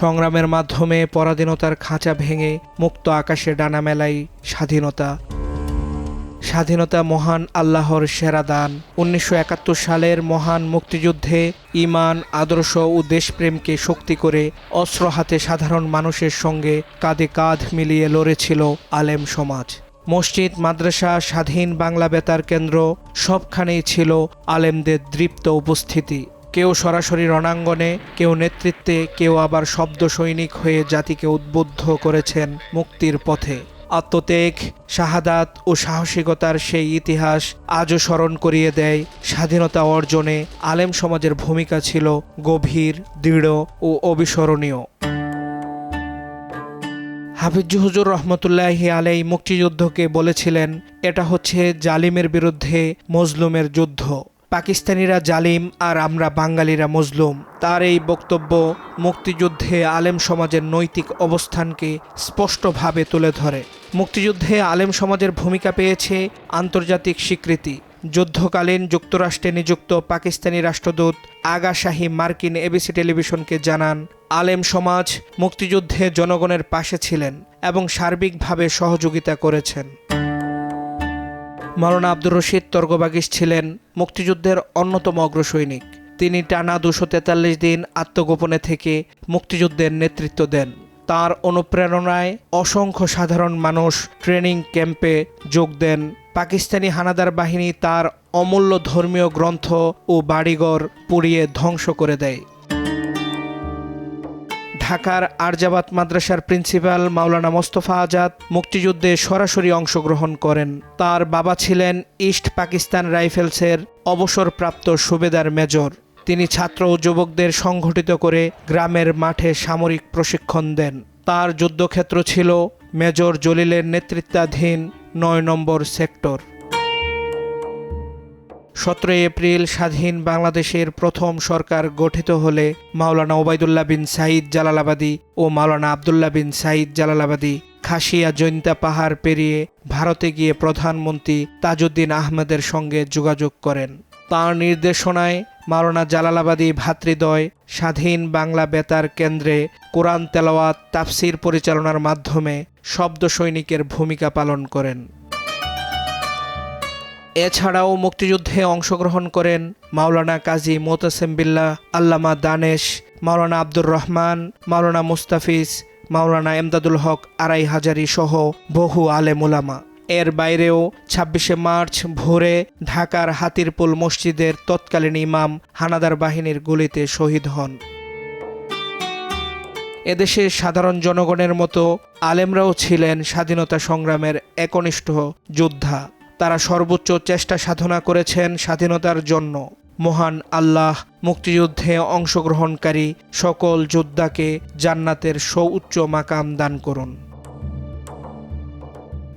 সংগ্রামের মাধ্যমে পরাধীনতার খাঁচা ভেঙে মুক্ত আকাশে ডানা মেলাই স্বাধীনতা। স্বাধীনতা মহান আল্লাহর সেরা দান। উনিশশো একাত্তর সালের মহান মুক্তিযুদ্ধে ইমান আদর্শ ও দেশপ্রেমকে শক্তি করে অস্ত্র হাতে সাধারণ মানুষের সঙ্গে কাঁধে কাঁধ মিলিয়ে লড়েছিল আলেম সমাজ। মসজিদ, মাদ্রাসা, স্বাধীন বাংলা বেতার কেন্দ্র সবখানেই ছিল আলেমদের দৃপ্ত উপস্থিতি। কেউ সরাসরি রণাঙ্গনে, কেউ নেতৃত্বে, কেউ আবার শব্দ সৈনিক হয়ে জাতিকে উদ্বুদ্ধ করেছেন মুক্তির পথে। আত্মত্যাগ, শাহাদাত ও সাহসিকতার সেই ইতিহাস আজও স্মরণ করিয়ে দেয় স্বাধীনতা অর্জনে আলেম সমাজের ভূমিকা ছিল গভীর, দৃঢ় ও অবিস্মরণীয়। হাফিজ হুজুর রহমতুল্লাহি আলাই মুক্তিযুদ্ধকে বলেছিলেন, এটা হচ্ছে জালিমের বিরুদ্ধে মজলুমের যুদ্ধ। পাকিস্তানিরা জালিম আর আমরা বাঙালিরা মজলুম। তার এই বক্তব্য মুক্তিযুদ্ধে আলেম সমাজের নৈতিক অবস্থানকে স্পষ্টভাবে তুলে ধরে। মুক্তিযুদ্ধে আলেম সমাজের ভূমিকা পেয়েছে আন্তর্জাতিক স্বীকৃতি। যুদ্ধকালীন যুক্তরাষ্ট্রে নিযুক্ত পাকিস্তানি রাষ্ট্রদূত আগা শাহী মার্কিন এবিসি টেলিভিশনকে জানান, আলেম সমাজ মুক্তিযুদ্ধে জনগণের পাশে ছিলেন এবং সার্বিকভাবে সহযোগিতা করেছেন। মাওলানা আব্দুর রশিদ তর্গবাগিস ছিলেন মুক্তিযুদ্ধের অন্যতম অগ্রসৈনিক। তিনি টানা দুশো তেতাল্লিশ দিন আত্মগোপনে থেকে মুক্তিযুদ্ধের নেতৃত্ব দেন। তার অনুপ্রেরণায় অসংখ্য সাধারণ মানুষ ট্রেনিং ক্যাম্পে যোগ দেন। পাকিস্তানি হানাদার বাহিনী তার অমূল্য ধর্মীয় গ্রন্থ ও বাড়িঘর পুড়িয়ে ধ্বংস করে দেয়। ঢাকার আরজাবাদ মাদ্রাসার প্রিন্সিপাল মাওলানা মোস্তফা আজাদ মুক্তিযুদ্ধে সরাসরি অংশগ্রহণ করেন। তার বাবা ছিলেন ইস্ট পাকিস্তান রাইফেলসের অবসরপ্রাপ্ত সুবেদার মেজর। তিনি ছাত্র ও যুবকদের সংগঠিত করে গ্রামের মাঠে সামরিক প্রশিক্ষণ দেন। তার যুদ্ধক্ষেত্র ছিল মেজর জলিলের নেতৃত্বাধীন নয় নম্বর সেক্টর। সতেরোই এপ্রিল স্বাধীন বাংলাদেশের প্রথম সরকার গঠিত হলে মাওলানা ওবায়দুল্লাহ বিন সাইদ জালালাবাদী ও মাওলানা আবদুল্লাহ বিন সাঈদ জালালাবাদী খাসিয়া জৈন্তা পাহাড় পেরিয়ে ভারতে গিয়ে প্রধানমন্ত্রী তাজউদ্দিন আহমেদের সঙ্গে যোগাযোগ করেন। তাঁর নির্দেশনায় মাওলানা জালালাবাদী ভাতৃদ্বয় স্বাধীন বাংলা বেতার কেন্দ্রে কোরআন তেলাওয়াত, তাফসির পরিচালনার মাধ্যমে শব্দ সৈনিকের ভূমিকা পালন করেন। এছাড়াও মুক্তিযুদ্ধে অংশগ্রহণ করেন মাওলানা কাজী মোতাসেম বিল্লাহ আল্লামা দানেশ, মাওলানা আব্দুর রহমান, মাওলানা মুস্তাফিজ, মাওলানা এমদাদুল হক আড়াই হাজারি সহ বহু আলেম উলামা। এর বাইরেও ছাব্বিশে মার্চ ভোরে ঢাকার হাতিরপুল মসজিদের তৎকালীন ইমাম হানাদার বাহিনীর গুলিতে শহীদ হন। এদেশের সাধারণ জনগণের মতো আলেমরাও ছিলেন স্বাধীনতা সংগ্রামের একনিষ্ঠ যোদ্ধা। তারা সর্বোচ্চ চেষ্টা সাধনা করেছেন স্বাধীনতার জন্য। মহান আল্লাহ মুক্তিযুদ্ধে অংশগ্রহণকারী সকল যোদ্ধাকে জান্নাতের সৌচ্চ মাকাম দান করুন।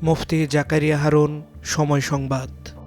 মুফতি জাকারিয়া হারুন, সময় সংবাদ।